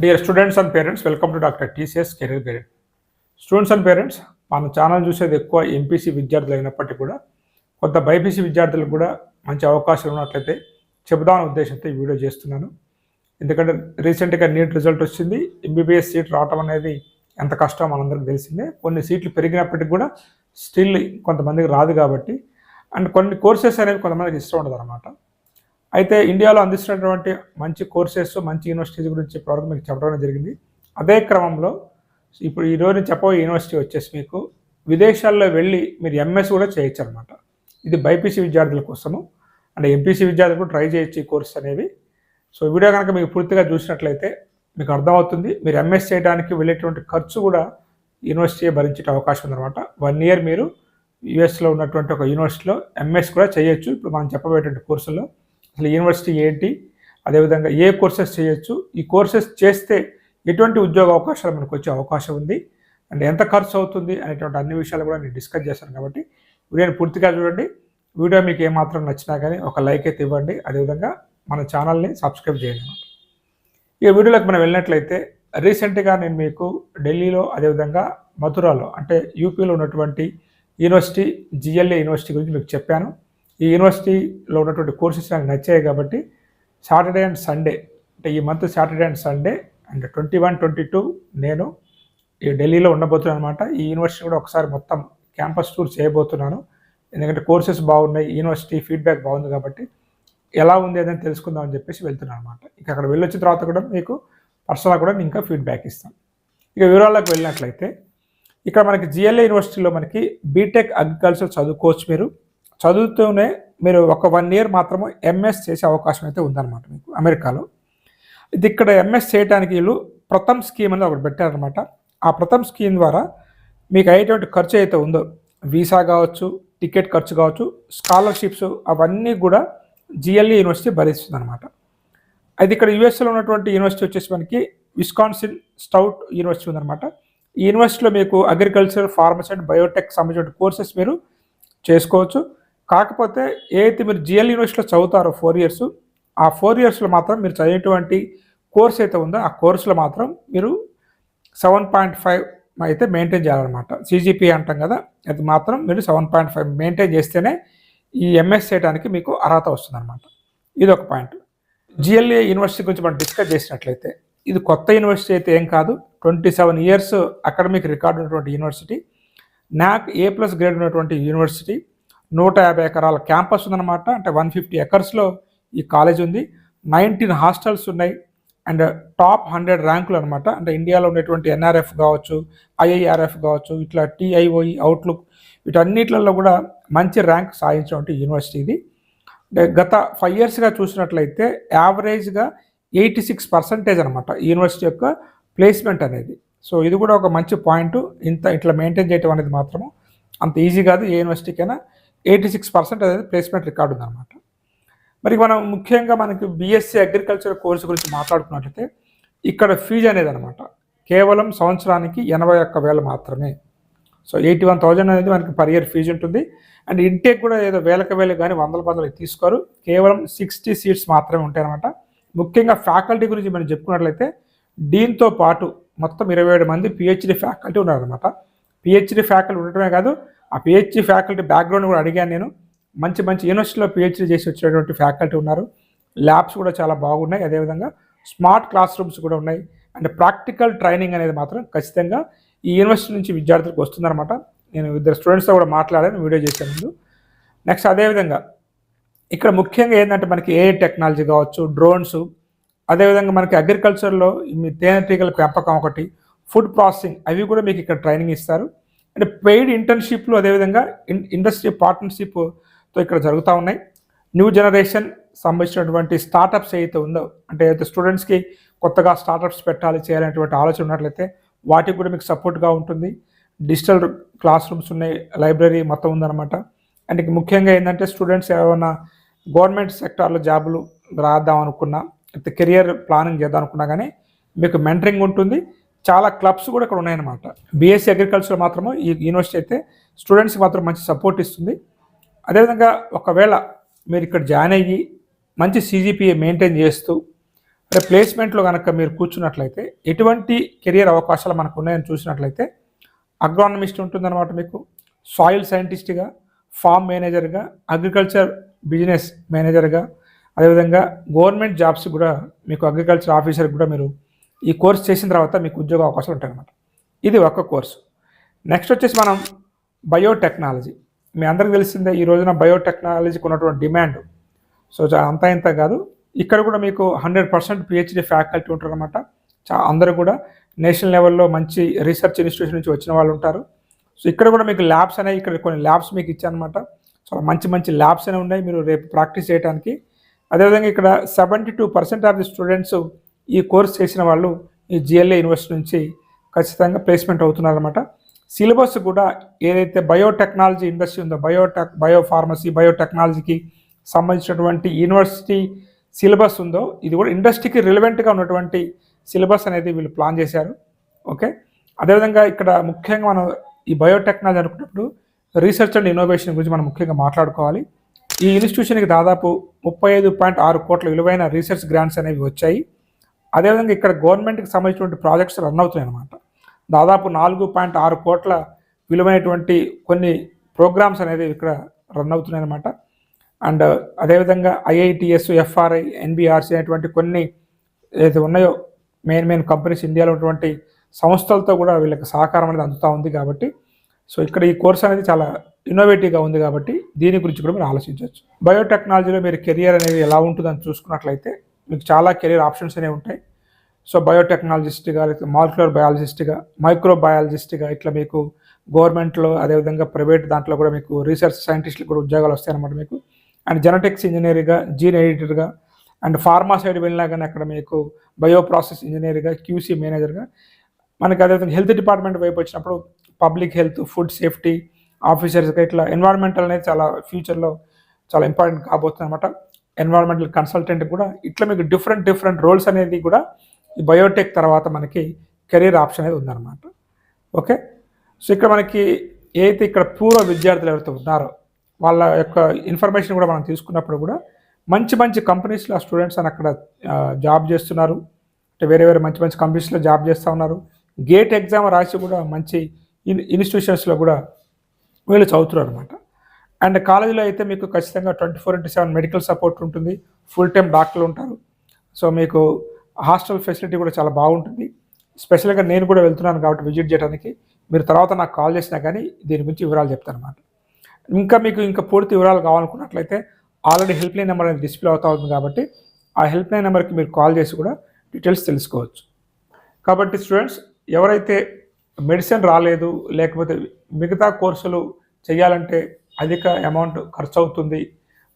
Dear students and parents welcome to doctor TCS career guide students and parents మన channel చూసేది ఎక్కువ MPC విద్యార్థులు అయినప్పటికీ కూడా కొంత బైపీసీ విద్యార్థులకు కూడా మంచి అవకాశాలు ఉన్నట్లయితే చెబుదామనే ఉద్దేశంతో ఈ వీడియో చేస్తున్నాను. ఎందుకంటే రీసెంట్గా నీట్ రిజల్ట్ వచ్చింది ఎంబీబీఎస్ సీట్ రావటం అనేది ఎంత కష్టం మనందరికీ తెలిసిందే. కొన్ని సీట్లు పెరిగినప్పటికీ కూడా స్టిల్ కొంతమందికి రాదు కాబట్టి అండ్ కొన్ని కోర్సెస్ అనేవి కొంతమందికి ఇష్టం ఉండదు అనమాట అయితే ఇండియాలో అందిస్తున్నటువంటి మంచి కోర్సెస్ మంచి యూనివర్సిటీస్ గురించి ఇప్పటివరకు మీకు చెప్పడం జరిగింది. అదే క్రమంలో ఇప్పుడు ఈ రోజు చెప్పబోయే యూనివర్సిటీ వచ్చేసి మీకు విదేశాల్లో వెళ్ళి మీరు ఎంఎస్ కూడా చేయొచ్చు అనమాట ఇది బైపీసీ విద్యార్థుల కోసము. అంటే ఎంపీసీ విద్యార్థులు కూడా ట్రై చేయొచ్చు ఈ కోర్స్ అనేవి. సో వీడియో కనుక మీకు పూర్తిగా చూసినట్లయితే మీకు అర్థమవుతుంది. మీరు ఎంఎస్ చేయడానికి వెళ్ళేటువంటి ఖర్చు కూడా యూనివర్సిటీ భరించే అవకాశం ఉందన్నమాట. వన్ ఇయర్ మీరు యుఎస్లో ఉన్నటువంటి ఒక యూనివర్సిటీలో ఎంఎస్ కూడా చేయొచ్చు. ఇప్పుడు మనం చెప్పబోయేటువంటి కోర్సుల్లో అసలు యూనివర్సిటీ ఏంటి అదేవిధంగా ఏ కోర్సెస్ చేయొచ్చు? ఈ కోర్సెస్ చేస్తే ఎటువంటి ఉద్యోగ అవకాశాలు మనకు వచ్చే అవకాశం ఉంది? అండ్ ఎంత ఖర్చు అవుతుంది? అనేటువంటి అన్ని విషయాలు కూడా నేను డిస్కస్ చేశాను కాబట్టి వీడియోని పూర్తిగా చూడండి. వీడియో మీకు ఏమాత్రం నచ్చినా కానీ ఒక లైక్ అయితే ఇవ్వండి. అదేవిధంగా మన ఛానల్ని సబ్స్క్రైబ్ చేయండి. అన్నమాట ఈ వీడియోలోకి మనం వెళ్ళినట్లయితే రీసెంట్గా నేను మీకు ఢిల్లీలో అదేవిధంగా మథురాలో అంటే యూపీలో ఉన్నటువంటి యూనివర్సిటీ జిఎల్ఏ యూనివర్సిటీ గురించి మీకు చెప్పాను. ఈ యూనివర్సిటీలో ఉన్నటువంటి కోర్సెస్ నాకు నచ్చాయి కాబట్టి సాటర్డే అండ్ సండే అంటే ఈ month Saturday and Sunday and twenty one twenty two నేను ఈ ఢిల్లీలో ఉండబోతున్నాను అనమాట ఈ యూనివర్సిటీ కూడా ఒకసారి మొత్తం క్యాంపస్ టూర్ చేయబోతున్నాను. ఎందుకంటే కోర్సెస్ బాగున్నాయి యూనివర్సిటీ ఫీడ్బ్యాక్ బాగుంది కాబట్టి ఎలా ఉంది అదని తెలుసుకుందాం అని చెప్పేసి వెళ్తున్నాను అనమాట ఇక అక్కడ వెళ్ళొచ్చిన తర్వాత కూడా మీకు పర్సనల్గా కూడా నేను ఇంకా ఫీడ్బ్యాక్ ఇస్తాను. ఇక వివరాలకు వెళ్ళినట్లయితే ఇక్కడ మనకి జిఎల్ఏ యూనివర్సిటీలో మనకి బీటెక్ అగ్రికల్చర్ చదువుకోవచ్చు మీరు చదువుతూనే మీరు ఒక వన్ ఇయర్ మాత్రము ఎంఎస్ చేసే అవకాశం అయితే ఉందన్నమాట మీకు అమెరికాలో. ఇది ఇక్కడ ఎంఎస్ చేయడానికి వీళ్ళు ప్రథమ్ స్కీమ్ అనేది ఒకటి పెట్టారనమాట ఆ ప్రథమ్ స్కీమ్ ద్వారా మీకు అయ్యేటువంటి ఖర్చు అయితే ఉందో వీసా కావచ్చు టికెట్ ఖర్చు కావచ్చు స్కాలర్షిప్స్ అవన్నీ కూడా జిఎల్ఈ యూనివర్సిటీ భరిస్తుంది అనమాట అయితే ఇక్కడ యూఎస్లో ఉన్నటువంటి యూనివర్సిటీ వచ్చేసి మనకి విస్కాన్సిన్ స్టౌట్ యూనివర్సిటీ ఉందన్నమాట. ఈ యూనివర్సిటీలో మీకు అగ్రికల్చర్ ఫార్మసీ అండ్ బయోటెక్ సంబంధించిన కోర్సెస్ మీరు చేసుకోవచ్చు. కాకపోతే ఏదైతే మీరు జిఎల్ యూనివర్సిటీలో చదువుతారో ఫోర్ ఇయర్స్ ఆ ఫోర్ ఇయర్స్లో మాత్రం మీరు చదివేటువంటి కోర్స్ అయితే ఉందో ఆ కోర్సులో మాత్రం మీరు సెవెన్ పాయింట్ ఫైవ్ అయితే మెయింటైన్ చేయాలన్నమాట. సీజీపీ అంటాం కదా అది మాత్రం మీరు సెవెన్ పాయింట్ ఫైవ్ మెయింటైన్ చేస్తేనే ఈ ఎంఎస్ చేయడానికి మీకు అర్హత వస్తుందన్నమాట. ఇది ఒక పాయింట్ జిఎల్ఏ యూనివర్సిటీ గురించి మనం డిస్కస్ చేసినట్లయితే ఇది కొత్త యూనివర్సిటీ అయితే ఏం కాదు. Twenty seven years academic record ఉన్నటువంటి university. NAAC A plus grade ఉన్నటువంటి యూనివర్సిటీ. నూట యాభై ఎకరాల క్యాంపస్ ఉందన్నమాట. అంటే వన్ ఫిఫ్టీ ఎకర్స్లో ఈ కాలేజ్ ఉంది. నైన్టీన్ హాస్టల్స్ ఉన్నాయి. అండ్ టాప్ హండ్రెడ్ ర్యాంకులు అనమాట అంటే ఇండియాలో ఉండేటువంటి ఎన్ఆర్ఎఫ్ కావచ్చు ఐఐఆర్ఎఫ్ కావచ్చు ఇట్లా టీఐఓఈ అవుట్లుక్ వీటన్నిటిలో కూడా మంచి ర్యాంక్ సాధించినటువంటి యూనివర్సిటీ ఇది. అంటే గత ఫైవ్ ఇయర్స్గా చూసినట్లయితే యావరేజ్గా ఎయిటీ సిక్స్ పర్సెంటేజ్ అనమాట యూనివర్సిటీ యొక్క ప్లేస్మెంట్ అనేది. సో ఇది కూడా ఒక మంచి పాయింట్. ఇంత ఇట్లా మెయింటైన్ చేయటం అనేది మాత్రము అంత ఈజీ కాదు ఏ యూనివర్సిటీకైనా. ఎయిటీ సిక్స్ పర్సెంట్ అనేది ప్లేస్మెంట్ రికార్డు ఉందన్నమాట. మరి మనం ముఖ్యంగా మనకి బీఎస్సీ అగ్రికల్చర్ కోర్సు గురించి మాట్లాడుకున్నట్లయితే ఇక్కడ ఫీజు అనేది అనమాట కేవలం సంవత్సరానికి ఎనభై ఒక్క వేలు మాత్రమే. సో ఎయిటీ వన్ థౌజండ్ అనేది మనకి పర్ ఇయర్ ఫీజు ఉంటుంది. అండ్ ఇంటేక్ కూడా ఏదో వేలకు వేలు కానీ వందల వందలు తీసుకోరు. కేవలం సిక్స్టీ సీట్స్ మాత్రమే ఉంటాయన్నమాట ముఖ్యంగా ఫ్యాకల్టీ గురించి మనం చెప్పుకున్నట్లయితే దీంతో పాటు మొత్తం ఇరవై ఏడు మంది పిహెచ్డి ఫ్యాకల్టీ ఉన్నారనమాట పిహెచ్డి ఫ్యాకల్టీ ఉండటమే కాదు ఆ పిహెచ్డి ఫ్యాకల్టీ బ్యాక్గ్రౌండ్ కూడా అడిగాను నేను. మంచి మంచి యూనివర్సిటీలో పిహెచ్డి చేసి వచ్చినటువంటి ఫ్యాకల్టీ ఉన్నారు. ల్యాబ్స్ కూడా చాలా బాగున్నాయి. అదేవిధంగా స్మార్ట్ క్లాస్ రూమ్స్ కూడా ఉన్నాయి. అండ్ ప్రాక్టికల్ ట్రైనింగ్ అనేది మాత్రం ఖచ్చితంగా ఈ యూనివర్సిటీ నుంచి విద్యార్థులకు వస్తుందన్నమాట. నేను ఇద్దరు స్టూడెంట్స్తో కూడా మాట్లాడాను వీడియో చేసే ముందు. నెక్స్ట్ అదేవిధంగా ఇక్కడ ముఖ్యంగా ఏంటంటే మనకి ఏ టెక్నాలజీ కావచ్చు డ్రోన్స్ అదేవిధంగా మనకి అగ్రికల్చర్లో మీ తేనెటీగల పెంపకం ఒకటి ఫుడ్ ప్రాసెసింగ్ అవి కూడా మీకు ఇక్కడ ట్రైనింగ్ ఇస్తారు. అంటే పెయిడ్ ఇంటర్న్షిప్లు అదేవిధంగా ఇన్ ఇండస్ట్రీ పార్ట్నర్షిప్తో ఇక్కడ జరుగుతూ ఉన్నాయి. న్యూ జనరేషన్ సంబంధించినటువంటి స్టార్టప్స్ ఏదైతే ఉందో అంటే అయితే స్టూడెంట్స్కి కొత్తగా స్టార్టప్స్ పెట్టాలి చేయాలనేటువంటి ఆలోచన ఉన్నట్లయితే వాటికి కూడా మీకు సపోర్ట్గా ఉంటుంది. డిజిటల్ క్లాస్ రూమ్స్ ఉన్నాయి లైబ్రరీ మొత్తం ఉందన్నమాట. అండ్ ముఖ్యంగా ఏంటంటే స్టూడెంట్స్ ఏమైనా గవర్నమెంట్ సెక్టార్లో జాబులు రాద్దాం అనుకున్నా లేకపోతే కెరియర్ ప్లానింగ్ చేద్దాం అనుకున్నా కానీ మీకు మెంటరింగ్ ఉంటుంది. చాలా క్లబ్స్ కూడా ఇక్కడ ఉన్నాయన్నమాట. బీఎస్సీ అగ్రికల్చర్ మాత్రము ఈ యూనివర్సిటీ అయితే స్టూడెంట్స్కి మాత్రం మంచి సపోర్ట్ ఇస్తుంది. అదేవిధంగా ఒకవేళ మీరు ఇక్కడ జాయిన్ అయ్యి మంచి సీజీపీఏ మెయింటైన్ చేస్తూ అంటే ప్లేస్మెంట్లో కనుక మీరు కూర్చున్నట్లయితే ఎటువంటి కెరియర్ అవకాశాలు మనకు ఉన్నాయని చూసినట్లయితే అగ్రానమిస్ట్ ఉంటుందన్నమాట మీకు. సాయిల్ సైంటిస్ట్గా ఫామ్ మేనేజర్గా అగ్రికల్చర్ బిజినెస్ మేనేజర్గా అదేవిధంగా గవర్నమెంట్ జాబ్స్ కూడా మీకు అగ్రికల్చర్ ఆఫీసర్ కూడా మీరు ఈ కోర్స్ చేసిన తర్వాత మీకు ఉద్యోగ అవకాశాలు ఉంటుంది అనమాట ఇది ఒక కోర్సు. నెక్స్ట్ వచ్చేసి మనం బయోటెక్నాలజీ మీ అందరికీ తెలిసిందే ఈ రోజున బయోటెక్నాలజీకి ఉన్నటువంటి డిమాండ్ సో అంతా ఇంత కాదు. ఇక్కడ కూడా మీకు హండ్రెడ్ పర్సెంట్ పిహెచ్డి ఫ్యాకల్టీ ఉంటారనమాట చా అందరూ కూడా నేషనల్ లెవెల్లో మంచి రీసెర్చ్ ఇన్స్టిట్యూషన్ నుంచి వచ్చిన వాళ్ళు ఉంటారు. సో ఇక్కడ కూడా మీకు ల్యాబ్స్ అనేవి ఇక్కడ కొన్ని ల్యాబ్స్ మీకు ఇచ్చానమాట చాలా మంచి మంచి ల్యాబ్స్ అనేవి ఉన్నాయి. మీరు రేపు ప్రాక్టీస్ చేయడానికి అదేవిధంగా ఇక్కడ seventy two percent of the students ఈ కోర్స్ చేసిన వాళ్ళు ఈ జిఎల్ఏ యూనివర్సిటీ నుంచి ఖచ్చితంగా ప్లేస్మెంట్ అవుతున్నారన్నమాట. సిలబస్ కూడా ఏదైతే బయోటెక్నాలజీ ఇండస్ట్రీ ఉందో బయోటెక్ బయోఫార్మసీ బయోటెక్నాలజీకి సంబంధించినటువంటి యూనివర్సిటీ సిలబస్ ఉందో ఇది కూడా ఇండస్ట్రీకి రిలవెంట్గా ఉన్నటువంటి సిలబస్ అనేది వీళ్ళు ప్లాన్ చేశారు. ఓకే అదేవిధంగా ఇక్కడ ముఖ్యంగా మనం ఈ బయోటెక్నాలజీ అనుకున్నప్పుడు రీసెర్చ్ అండ్ ఇన్నోవేషన్ గురించి మనం ముఖ్యంగా మాట్లాడుకోవాలి. ఈ ఇన్స్టిట్యూషన్కి దాదాపు ముప్పై ఐదు పాయింట్ ఆరు కోట్ల విలువైన రీసెర్చ్ గ్రాంట్స్ అనేవి వచ్చాయి. అదేవిధంగా ఇక్కడ గవర్నమెంట్కి సంబంధించినటువంటి ప్రాజెక్ట్స్ రన్ అవుతున్నాయి అన్నమాట. దాదాపు నాలుగు పాయింట్ ఆరు కోట్ల విలువైనటువంటి కొన్ని ప్రోగ్రామ్స్ అనేది ఇక్కడ రన్ అవుతున్నాయి అన్నమాట. అండ్ అదేవిధంగా ఐఐటిఎస్ ఎఫ్ఆర్ఐ ఎన్బిఆర్సీ అనేటువంటి కొన్ని ఏదైతే ఉన్నాయో మెయిన్ మెయిన్ కంపెనీస్ ఇండియాలో ఉన్నటువంటి సంస్థలతో కూడా వీళ్ళకి సహకారం అనేది అందుతూ ఉంది కాబట్టి సో ఇక్కడ ఈ కోర్స్ అనేది చాలా ఇన్నోవేటివ్గా ఉంది కాబట్టి దీని గురించి కూడా మీరు ఆలోచించవచ్చు. బయోటెక్నాలజీలో మీరు కెరియర్ అనేది ఎలా ఉంటుందని చూసుకున్నట్లయితే మీకు చాలా కెరియర్ ఆప్షన్స్ అనేవి ఉంటాయి. సో బయోటెక్నాలజిస్ట్గా లేకపోతే మాలిక్యులర్ బయాలజిస్ట్గా మైక్రో బయాలజిస్ట్గా ఇట్లా మీకు గవర్నమెంట్లో అదేవిధంగా ప్రైవేట్ దాంట్లో కూడా మీకు రీసెర్చ్ సైంటిస్టులు కూడా ఉద్యోగాలు వస్తాయన్నమాట మీకు. అండ్ జెనెటిక్స్ ఇంజనీర్గా జీన్ ఎడిటర్గా అండ్ ఫార్మా సైడ్ వెళ్ళినా కానీ అక్కడ మీకు బయో ప్రాసెస్ ఇంజనీర్గా క్యూసీ మేనేజర్గా. మనకి అదేవిధంగా హెల్త్ డిపార్ట్మెంట్ వైపు వచ్చినప్పుడు పబ్లిక్ హెల్త్ ఫుడ్ సేఫ్టీ ఆఫీసర్స్గా ఇట్లా ఎన్వైర్న్మెంటల్ అనేది చాలా ఫ్యూచర్లో చాలా ఇంపార్టెంట్ కాబోతుంది అనమాట ఎన్వైర్న్మెంటల్ కన్సల్టెంట్ కూడా ఇట్లా మీకు డిఫరెంట్ డిఫరెంట్ రోల్స్ అనేది కూడా ఈ బయోటెక్ తర్వాత మనకి కెరీర్ ఆప్షన్ అనేది ఉందన్నమాట. ఓకే సో ఇక్కడ మనకి ఏదైతే ఇక్కడ పూర్వ విద్యార్థులు ఎవరైతే ఉన్నారో వాళ్ళ యొక్క ఇన్ఫర్మేషన్ కూడా మనం తీసుకున్నప్పుడు కూడా మంచి మంచి కంపెనీస్లో ఆ స్టూడెంట్స్ అని అక్కడ జాబ్ చేస్తున్నారు. అంటే వేరే వేరే మంచి మంచి కంపెనీస్లో జాబ్ చేస్తూ ఉన్నారు. గేట్ ఎగ్జామ్ రాసి కూడా మంచి ఇన్ ఇన్స్టిట్యూషన్స్లో కూడా వీళ్ళు చదువుతున్నారు అనమాట అండ్ కాలేజీలో అయితే మీకు ఖచ్చితంగా twenty four into seven medical support ఉంటుంది. ఫుల్ టైం డాక్టర్లు ఉంటారు. సో మీకు హాస్టల్ ఫెసిలిటీ కూడా చాలా బాగుంటుంది. స్పెషల్గా నేను కూడా వెళ్తున్నాను కాబట్టి విజిట్ చేయడానికి. మీరు తర్వాత నాకు కాల్ చేసినా కానీ దీని గురించి వివరాలు చెప్తాను అనమాట ఇంకా మీకు ఇంకా పూర్తి వివరాలు కావాలనుకున్నట్లయితే ఆల్రెడీ హెల్ప్ లైన్ నెంబర్ అనేది డిస్ప్లే అవుతా ఉంది కాబట్టి ఆ హెల్ప్ లైన్ నెంబర్కి మీరు కాల్ చేసి కూడా డీటెయిల్స్ తెలుసుకోవచ్చు. కాబట్టి స్టూడెంట్స్ ఎవరైతే మెడిసిన్ రాలేదు లేకపోతే మిగతా కోర్సులు చేయాలంటే అధిక అమౌంట్ ఖర్చు అవుతుంది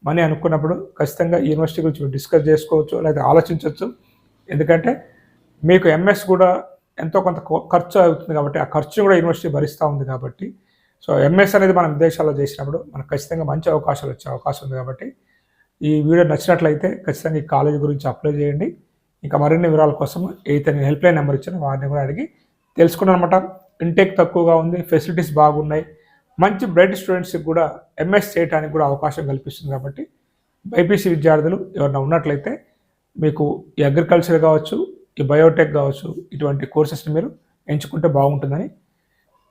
మనీ అనుకున్నప్పుడు ఖచ్చితంగా యూనివర్సిటీ గురించి డిస్కస్ చేసుకోవచ్చు లేదా ఆలోచించవచ్చు. ఎందుకంటే మీకు ఎంఎస్ కూడా ఎంతో కొంత ఖర్చు అవుతుంది కాబట్టి ఆ ఖర్చును కూడా యూనివర్సిటీ భరిస్తూ ఉంది కాబట్టి. సో ఎంఎస్ అనేది మనం విదేశాల్లో చేసినప్పుడు మనకు ఖచ్చితంగా మంచి అవకాశాలు వచ్చే అవకాశం ఉంది కాబట్టి ఈ వీడియో నచ్చినట్లయితే ఖచ్చితంగా ఈ కాలేజ్ గురించి అప్లై చేయండి. ఇంకా మరిన్ని వివరాల కోసం ఏదైతే అని హెల్ప్లైన్ నెంబర్ ఇచ్చిన వారిని కూడా అడిగి తెలుసుకున్నాను అనమాట ఇంటేక్ తక్కువగా ఉంది ఫెసిలిటీస్ బాగున్నాయి మంచి బ్రైట్ స్టూడెంట్స్కి కూడా ఎంఎస్ చేయడానికి కూడా అవకాశం కల్పిస్తుంది కాబట్టి బైపీసీ విద్యార్థులు ఎవరైనా ఉన్నట్లయితే మీకు ఈ అగ్రికల్చర్ కావచ్చు ఈ బయోటెక్ కావచ్చు ఇటువంటి కోర్సెస్ని మీరు ఎంచుకుంటే బాగుంటుందని.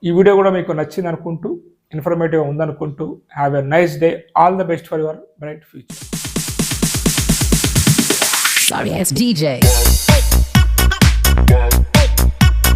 ఈ వీడియో కూడా మీకు నచ్చింది అనుకుంటూ ఇన్ఫర్మేటివ్గా ఉందనుకుంటూ have a nice day all the best for your bright future Sorry, it's DJ.